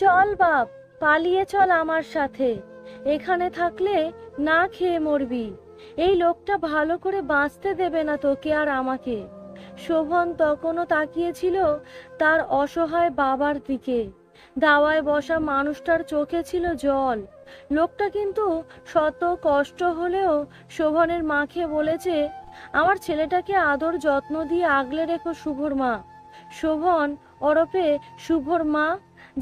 চল বাপ, পালিয়ে চল আমার সাথে। এখানে থাকলে না খেয়ে মরবি। এই লোকটা ভালো করে বাঁচতে দেবে না তোকে আর আমাকে। শোভন তখনও তাকিয়েছিল তার অসহায় বাবার দিকে। দাওয়ায় বসা মানুষটার চোখে ছিল জল। লোকটা কিন্তু শত কষ্ট হলেও শোভনের মাকে বলেছে, আমার ছেলেটাকে আদর যত্ন দিয়ে আগলে রেখো শুভর মা। শোভন ওরফে শুভর মা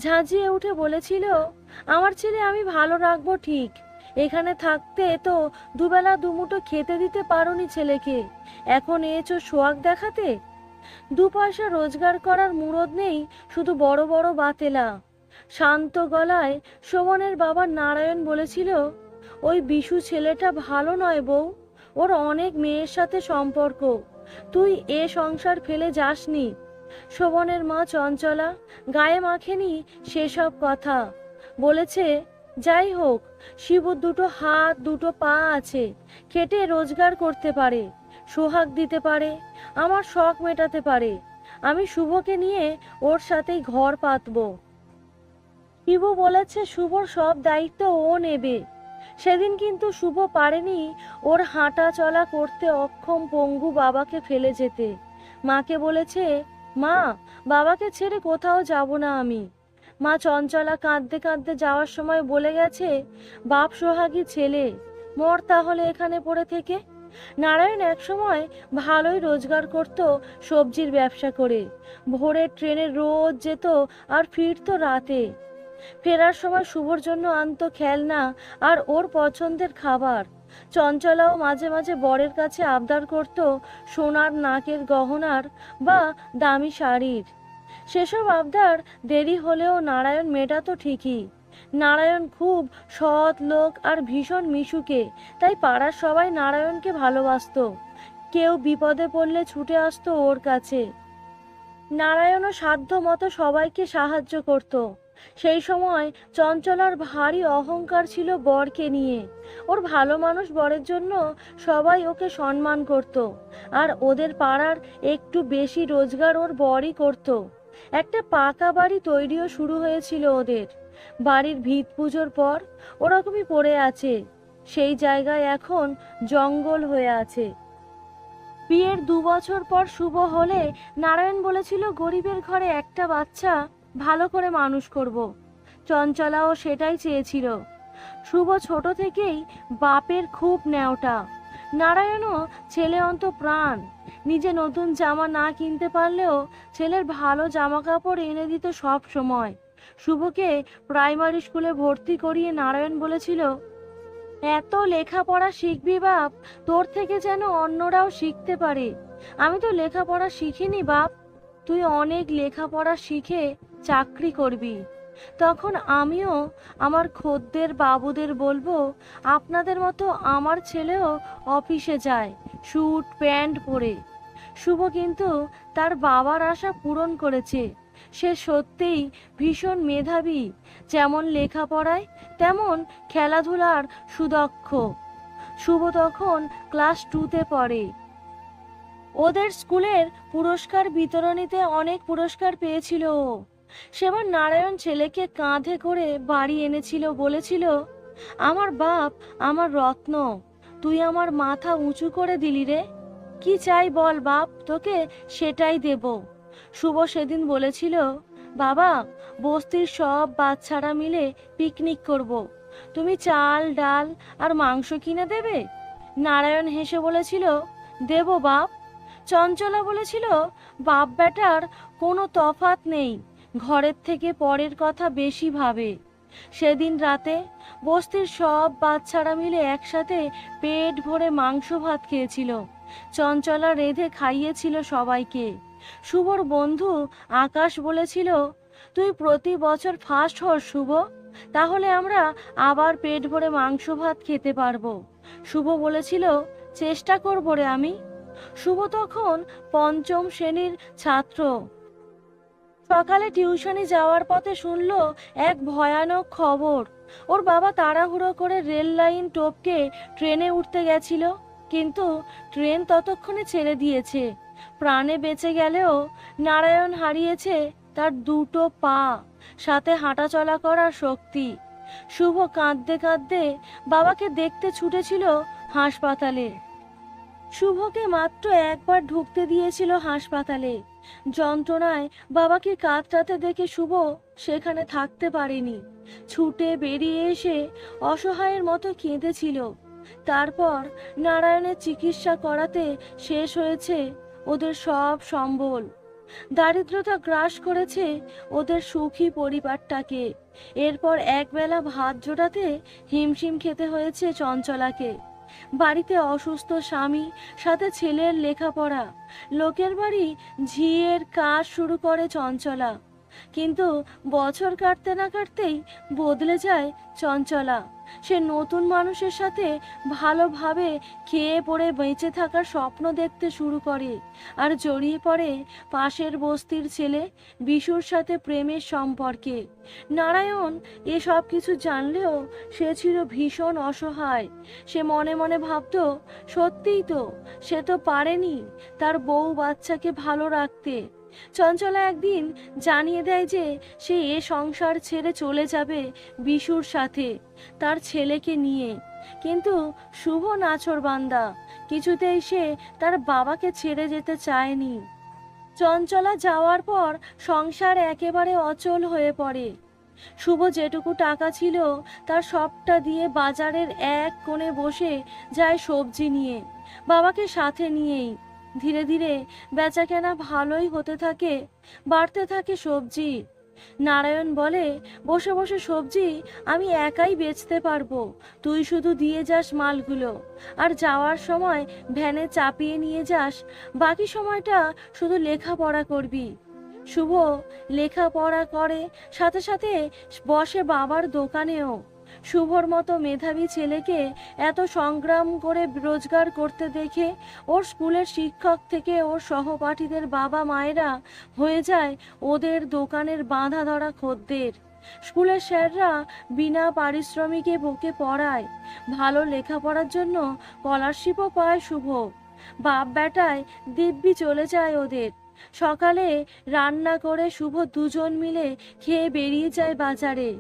ঝাঁঝিয়ে উঠে বলেছিল, আমার ছেলে আমি ভালো রাখব ঠিক। এখানে থাকতে তো দুবেলা দুমুটো খেতে দিতে পারোনি ছেলেকে। এখন এসো সোয়াগ দেখাতে। দু পয়সা রোজগার করার মুরদ নেই, শুধু বড় বড় বাতেলা। শান্ত গলায় শোভনের বাবা নারায়ণ বলেছিল, ওই বিশু ছেলেটা ভালো নয় বউ, ওর অনেক মেয়ের সাথে সম্পর্ক। তুই এ সংসার ফেলে যাসনি। শোভনের মা চঞ্চলা গায়ে মাখেনি সেসব কথা। বলেছে, যাই হোক, শিবুর দুটো হাত, দুটো পা আছে, খেটে রোজগার করতে পারে, সোহাগ দিতে পারে, আমার শখ মেটাতে পারে, আমি শুভকে নিয়ে ওর সাথেই ঘর পাতবো। শিবু বলেছে, শুভর সব দায়িত্ব ও নেবে। সেদিন কিন্তু শুভ পারেনি ওর হাঁটা চলা করতে অক্ষম পঙ্গু বাবাকে ফেলে যেতে। মাকে বলেছে মা, বাবাকে ছেড়ে কোথাও যাব না আমি। মা চঞ্চলা কাঁদতে কাঁদতে যাওয়ার সময় বলে গেছে, বাপ সোহাগী ছেলে, মর তাহলে এখানে পড়ে থেকে। নারায়ণ একসময় ভালোই রোজগার করত, সবজির ব্যবসা করে। ভোরের ট্রেনে রোজ যেত আর ফিরতো রাতে। ফেরার সময় শুভর জন্য আনতো খেলনা আর ওর পছন্দের খাবার। চঞ্চলাও মাঝে মাঝে বরের কাছে আবদার করত সোনার নাকের গহনার বা দামি শাড়ির। সেসব আবদার দেরি হলেও নারায়ণ মেটাতো ঠিকই। নারায়ণ খুব সৎ লোক আর ভীষণ মিশুকে, তাই পাড়ার সবাই নারায়ণকে ভালোবাসতো। কেউ বিপদে পড়লে ছুটে আসতো ওর কাছে। নারায়ণও সাধ্য মতো সবাইকে সাহায্য করত। সেই সময় চঞ্চলার ভারী অহংকার ছিল বরকে নিয়ে। ওর ভালো মানুষ বরের জন্য সবাই ওকে সম্মান করত আর ওদের পাড়ার একটু বেশি রোজগার ওর বরই করত। একটা পাকা বাড়ি তৈরিও শুরু হয়েছিল ওদের। বাড়ির ভিত পুজোর পর ওরকমই পড়ে আছে। সেই জায়গায় এখন জঙ্গল হয়ে আছে। বিয়ের দু বছর পর শুভ হলে নারায়ণ বলেছিল গরিবের ঘরে একটা বাচ্চা ভালো করে মানুষ করব। চঞ্চলাও সেটাই চেয়েছিল। শুভ ছোট থেকেই বাপের খুব ন্যাওটা। নারায়ণও ছেলে অন্ত প্রাণ। নিজে নতুন জামা না কিনতে পারলেও ছেলের ভালো জামা কাপড় এনে দিত সব সময়। শুভকে প্রাইমারি স্কুলে ভর্তি করিয়ে নারায়ণ বলেছিল, এত লেখাপড়া শিখবি বাপ, তোর থেকে যেন অন্যরাও শিখতে পারে। আমি তো লেখাপড়া শিখিনি বাপ। তুই অনেক লেখাপড়া শিখে চাকরি করবি। তখন আমিও আমার খদ্দের বাবুদের বলব, আপনাদের মতো আমার ছেলেও অফিসে যায়, স্যুট, প্যান্ট পরে। শুভ কিন্তু তার বাবার আশা পূরণ করেছে। সে সত্যিই ভীষণ মেধাবী, যেমন লেখাপড়ায়, তেমন খেলাধুলার সুদক্ষ। শুভ তখন ক্লাস টুতে পড়ে। ওদের স্কুলের পুরস্কার বিতরণীতে অনেক পুরস্কার পেয়েছিল ও। সেবার নারায়ণ ছেলেকে কাঁধে করে বাড়ি এনেছিল, বলেছিল, আমার বাপ আমার রত্ন, তুই আমার মাথা উঁচু করে দিলি রে। কি চাই বল বাপ, তোকে সেটাই দেব। শুভ সেদিন বলেছিল, বাবা, বস্তির সব বাচ্চারা মিলে পিকনিক করব। তুমি চাল, ডাল আর মাংস কিনে দেবে? নারায়ণ হেসে বলেছিল, দেব বাপ। চঞ্চলা বলেছিল বাপ বেটার কোনো তফাত নেই। ঘরের থেকে পরের কথা বেশি ভাবে। সেদিন রাতে বস্তির সব বাচ্চারা মিলে একসাথে পেট ভরে মাংস ভাত খেয়েছিল। চঞ্চলা রেঁধে খাইয়েছিল সবাইকে। শুভর বন্ধু আকাশ বলেছিল, তুই প্রতি বছর ফার্স্ট হস শুভ, তাহলে আমরা আবার পেট ভরে মাংস ভাত খেতে পারব। শুভ বলেছিল, চেষ্টা করব রে আমি। শুভ তখন পঞ্চম শ্রেণির ছাত্র। সকালে টিউশনি যাওয়ার পথে শুনল এক ভয়ানক খবর। ওর বাবা তাড়াহুড়ো করে রেল লাইন টপকে ট্রেনে উঠতে গেছিল, কিন্তু ট্রেন ততক্ষণে ছেড়ে দিয়েছে। প্রাণে বেঁচে গেলেও নারায়ণ হারিয়েছে তার দুটো পা, সাথে হাঁটাচলা করার শক্তি। শুভ কাঁদতে কাঁদতে বাবাকে দেখতে ছুটেছিল হাসপাতালে। শুভকে মাত্র একবার ঢুকতে দিয়েছিল হাসপাতালে। যন্ত্রণায় বাবাকে কাঁদটাতে দেখে শুভ সেখানে থাকতে পারেনি। ছুটে বেরিয়ে এসে অসহায়ের মতো কেঁদেছিল। তারপর নারায়ণের চিকিৎসা করাতে শেষ হয়েছে ওদের সব সম্বল। দারিদ্রতা গ্রাস করেছে ওদের সুখী পরিবারটাকে। এরপর একবেলা ভাত জোটাতে হিমশিম খেতে হয়েছে চঞ্চলাকে। বাড়িতে অসুস্থ স্বামী, সাথে ছেলের লেখাপড়া। লোকের বাড়ি ঝিয়ের কাজ শুরু করে চঞ্চলা। কিন্তু বছর কাটতে না কাটতেই বদলে যায় চঞ্চলা। সে নতুন মানুষের সাথে ভালোভাবে খেয়ে পড়ে বেঁচে থাকার স্বপ্ন দেখতে শুরু করে। আর জড়িয়ে পড়ে পাশের বস্তির ছেলে বিশুর সাথে প্রেমের সম্পর্কে। নারায়ণ এসব কিছু জানলেও সে ছিল ভীষণ অসহায়। সে মনে মনে ভাবতো, সত্যিই তো, সে তো পারেনি তার বউ বাচ্চাকে ভালো রাখতে। চঞ্চলা একদিন জানিয়ে দেয় যে সে এ সংসার ছেড়ে চলে যাবে বিশুর সাথে, তার ছেলেকে নিয়ে। কিন্তু শুভ নাছর বান্দা, কিছুতেই সে তার বাবাকে ছেড়ে যেতে চায়নি। চঞ্চলা যাওয়ার পর সংসার একেবারে অচল হয়ে পড়ে। শুভ যেটুকু টাকা ছিল, তার সবটা দিয়ে বাজারের এক কোণে বসে যায় সবজি নিয়ে, বাবাকে সাথে নিয়েই। ধীরে ধীরে বেচাকেনা ভালোই হতে থাকে, বাড়তে থাকে সবজি। নারায়ণ বলে, বসে বসে সবজি আমি একাই বেচতে পারব, তুই শুধু দিয়ে যাস মালগুলো। আর যাওয়ার সময় ভ্যানে চাপিয়ে নিয়ে যাস, বাকি সময়টা শুধু লেখাপড়া করবি। শুভ লেখাপড়া করে, সাথে সাথে বসে বাবার দোকানেও। শুভর মতো মেধাবী ছেলেকে এত সংগ্রাম করে রোজগার করতে দেখে ওর স্কুলের শিক্ষক থেকে ওর সহপাঠীদের বাবা মায়েরা হয়ে যায় ওদের দোকানের বাঁধা ধরা খদ্দের। স্কুলের স্যাররা বিনা পারিশ্রমিকে বুকে পড়ায়। ভালো লেখাপড়ার জন্য স্কলারশিপও পায় শুভ। বাপ বেটায় দিব্যি চলে যায় ওদের। সকালে রান্না করে শুভ দুজন মিলে খেয়ে বেরিয়ে যায় বাজারে।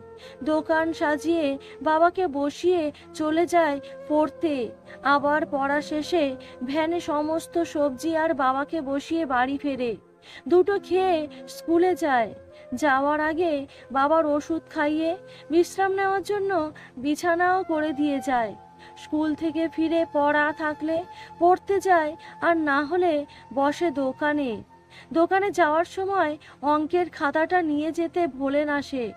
দোকান সাজিয়ে বাবাকে বসিয়ে চলে যায় পড়তে। আবার পড়া শেষে ভ্যানে সমস্ত সবজি আর বাবাকে বসিয়ে বাড়ি ফেরে। দুটো খেয়ে স্কুলে যায়। যাওয়ার আগে বাবার ওষুধ খাইয়ে বিশ্রাম নেওয়ার জন্য বিছানাও করে দিয়ে যায়। স্কুল থেকে ফিরে পড়া থাকলে পড়তে যায় আর না হলে বসে দোকানে। দোকানে যাওয়ার সময় অঙ্কের খাতাটা নিয়ে যেতে ভোলে না সে।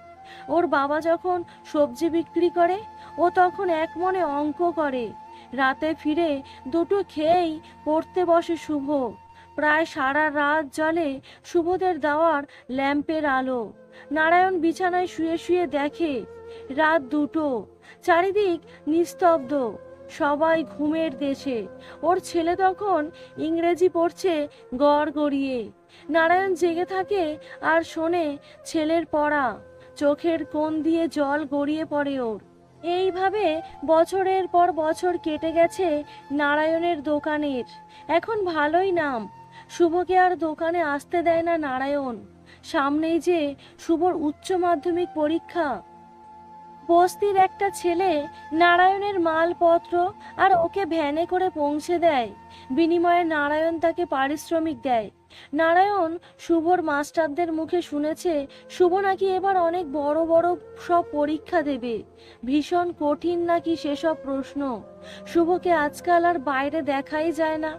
ওর বাবা যখন সবজি বিক্রি করে, ও তখন এক মনে অঙ্ক করে। রাতে ফিরে দুটো খেয়েই পড়তে বসে শুভ। প্রায় সারা রাত জলে শুভদের দেওয়ার ল্যাম্পের আলো। নারায়ণ বিছানায় শুয়ে শুয়ে দেখে, রাত দুটো। চারিদিক নিস্তব্ধ। সবাই ঘুমের দেশে। ওর ছেলে তখন ইংরেজি পড়ছে গড় গড়িয়ে নারায়ণ জেগে থাকে আর শোনে ছেলের পড়া। চোখের কোণ দিয়ে জল গড়িয়ে পড়ে ওর। এইভাবে বছরের পর বছর কেটে গেছে নারায়ণের দোকানের। এখন ভালোই নাম। শুভকে আর দোকানে আসতে দেয় না নারায়ণ। সামনেই যে শুভর উচ্চ মাধ্যমিক পরীক্ষা। বস্তির একটা ছেলে নারায়ণের মালপত্র আর ওকে ভ্যানে করে পৌঁছে দেয়। বিনিময়ে নারায়ণ তাকে পারিশ্রমিক দেয়। নারায়ণ শুভর মাস্টারদের মুখে শুনেছে, শুভ নাকি এবার অনেক বড় বড় সব পরীক্ষা দেবে। ভীষণ কঠিন নাকি সেসব প্রশ্ন। শুভকে আজকাল আর বাইরে দেখাই যায় না।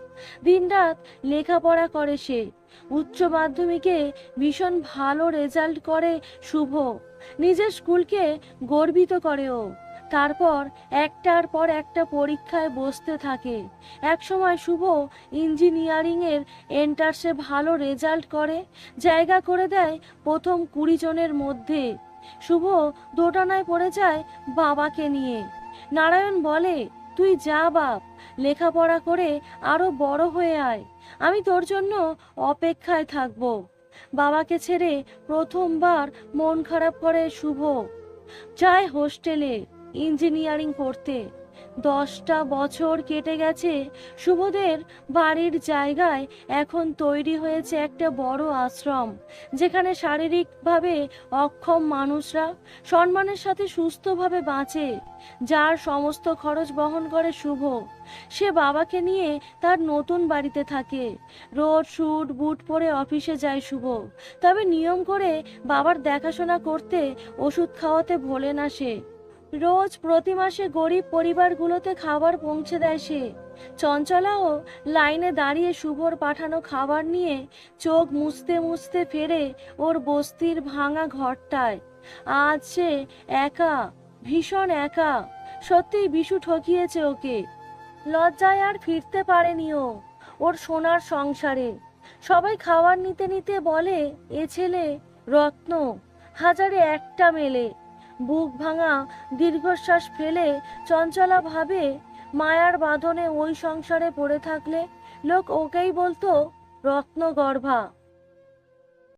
দিনরাত লেখাপড়া করে সে। উচ্চ মাধ্যমিকে ভীষণ ভালো রেজাল্ট করে শুভ। নিজের স্কুলকে গর্বিত করে ও। তারপর একটার পর একটা পরীক্ষায় বসতে থাকে। একসময় শুভ ইঞ্জিনিয়ারিংয়ের এন্টার্সে ভালো রেজাল্ট করে, জায়গা করে দেয় প্রথম কুড়ি জনের মধ্যে। শুভ দোটানায় পড়ে যায় বাবাকে নিয়ে। নারায়ণ বলে তুই যা বাপ, লেখাপড়া করে আরও বড় হয়ে আয়। আমি তোর জন্য অপেক্ষায় থাকব। বাবাকে ছেড়ে প্রথমবার মন খারাপ করে শুভ। যায় হোস্টেলে ইঞ্জিনিয়ারিং পড়তে। দশটা বছর কেটে গেছে। শুভদের বাড়ির জায়গায় এখন তৈরি হয়েছে একটা বড় আশ্রম, যেখানে শারীরিকভাবে অক্ষম মানুষরা সম্মানের সাথে সুস্থভাবে বাঁচে। যার সমস্ত খরচ বহন করে শুভ। সে বাবাকে নিয়ে তার নতুন বাড়িতে থাকে। রোড শুট বুট পরে অফিসে যায় শুভ। তবে নিয়ম করে বাবার দেখাশোনা করতে ওষুধ খাওয়াতে ভোলে না সে। রোজ প্রতি মাসে গরিব পরিবারগুলোতে খাবার পৌঁছে দেয় সে। চঞ্চলাও লাইনে দাঁড়িয়ে শুভর পাঠানো খাবার নিয়ে চোখ মুছতে মুছতে ফেরে ওর বস্তির ভাঙা ঘরটায়। আজ সে একা, ভীষণ একা, সত্যিই বিশু ঠকিয়েছে ওকে। লজ্জায় আর ফিরতে পারেনি ও, ওর সোনার সংসারে। সবাই খাবার নিতে নিতে বলে, এ ছেলে রত্ন, হাজারে একটা মেলে। বুক ভাঙা দীর্ঘশ্বাস ফেলে চঞ্চলাভাবে মায়ার বাঁধনে ওই সংসারে পড়ে থাকলে লোক ওকেই বলতো রত্নগর্ভা।